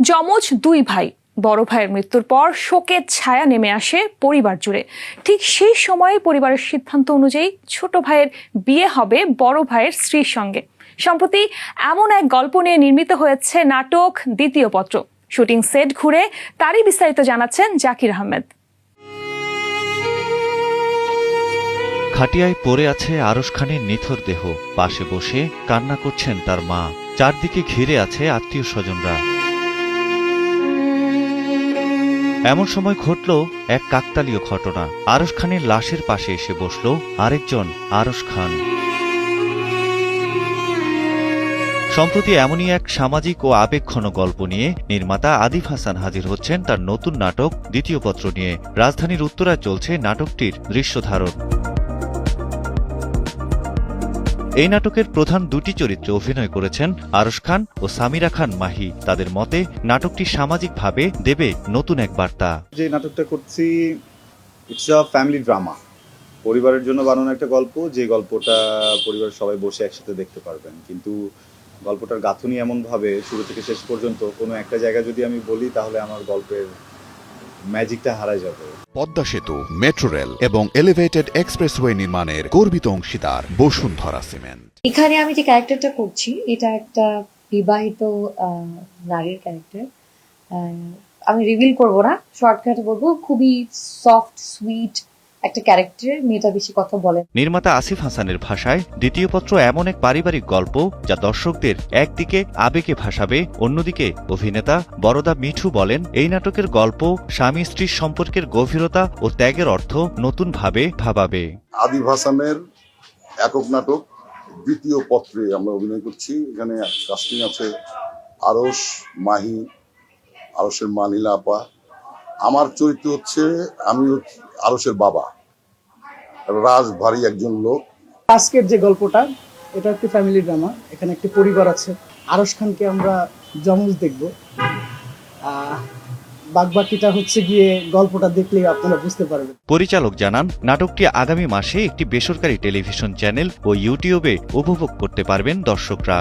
যমজ দুই ভাই, বড় ভাইয়ের মৃত্যুর পর শোকের ছায়া নেমে আসে পরিবার জুড়ে। ঠিক সেই সময়ে পরিবারের সিদ্ধান্ত অনুযায়ী ছোট ভাইয়ের বিয়ে হবে বড় ভাইয়ের স্ত্রীর সঙ্গে। সম্প্রতি এমন এক গল্প নিয়ে নির্মিত হয়েছে নাটক দ্বিতীয় পত্র। শুটিং সেট ঘুরে তারই বিস্তারিত জানাচ্ছেন জাকির আহমেদ। খাটিয়ায় পড়ে আছে আরশ খানের নিথর দেহ। পাশে বসে কান্না করছেন তার মা। চারদিকে ঘিরে আছে আত্মীয় স্বজনরা। এমন সময় ঘটল এক কাকতালীয় ঘটনা। আরস খানের লাশের পাশে এসে বসল আরেকজন আরস খান। সম্প্রতি এমনই এক সামাজিক ও আবেক্ষণ গল্প নিয়ে নির্মাতা আদিফ হাসান হাজির হচ্ছেন তার নতুন নাটক, দ্বিতীয় পত্র নিয়ে। রাজধানীর উত্তরায় চলছে নাটকটির দৃশ্যধারণ। এই নাটকের প্রধান দুটি চরিত্রে অভিনয় করেছেন আরশ খান ও সামিরা খান মাহি। তাদের মতে, নাটকটি সামাজিকভাবে দেবে নতুন এক বার্তা। যে নাটকটা করছি ইটস আ ফ্যামিলি ড্রামা পরিবারের জন্য বানানো একটা গল্প, যে গল্পটা পরিবারের সবাই বসে একসাথে দেখতে পারবেন। কিন্তু গল্পটার গাঁথুনি এমনভাবে শুরু থেকে শেষ পর্যন্ত কোনো একটা জায়গা যদি আমি বলি, তাহলে আমার গল্পের ম্যাজিকটা হারায় যাবে। পদ্মা সেতু, মেট্রো রেল এবং এলিভেটেড এক্সপ্রেসওয়ে নির্মাণের গর্বিত অংশীদার বসুন্ধরা সিমেন্ট। এখানে আমি যে ক্যারেক্টারটা করছি, এটা একটা বিবাহিত নারীর ক্যারেক্টার। আমি রিভিল করব না শর্টকাট বলব, খুবই সফট সুইট একটা ক্যারেক্টার মেয়েটা বেশি কথা বলে নির্মাতা আসিফ হাসানের ভাষায় দ্বিতীয় পত্র এমন এক পারিবারিক গল্প যা দর্শকদের একদিকে আবেগে ভাসাবে অন্যদিকে অভিনেতা বরদা মিঠু বলেন এই নাটকের গল্প স্বামী স্ত্রীর সম্পর্কের গভীরতা ও ত্যাগের অর্থ নতুনভাবে ভাবাবে। আদিব হাসানের একক নাটক দ্বিতীয় পত্রে আমরা অভিনয় করছি। এখানে কাস্টিং আছে আরস মাহি আরসের মা নীলা আপা। আমার চরিত্র হচ্ছে আমি আরসের বাবা। রাজ ভারী একজন লোক। আজকের যে গল্পটা এটা একটি ফ্যামিলি ড্রামা এখানে একটি পরিবার আছে। আরশ খানকে আমরা জমজ দেখব। বাগবাকিটা হচ্ছে গিয়ে গল্পটা দেখলেই আপনারা বুঝতে পারবেন। পরিচালক জানান নাটকটি আগামী মাসে একটি বেসরকারি টেলিভিশন চ্যানেল ও ইউটিউবে উপভোগ করতে পারবেন দর্শকরা।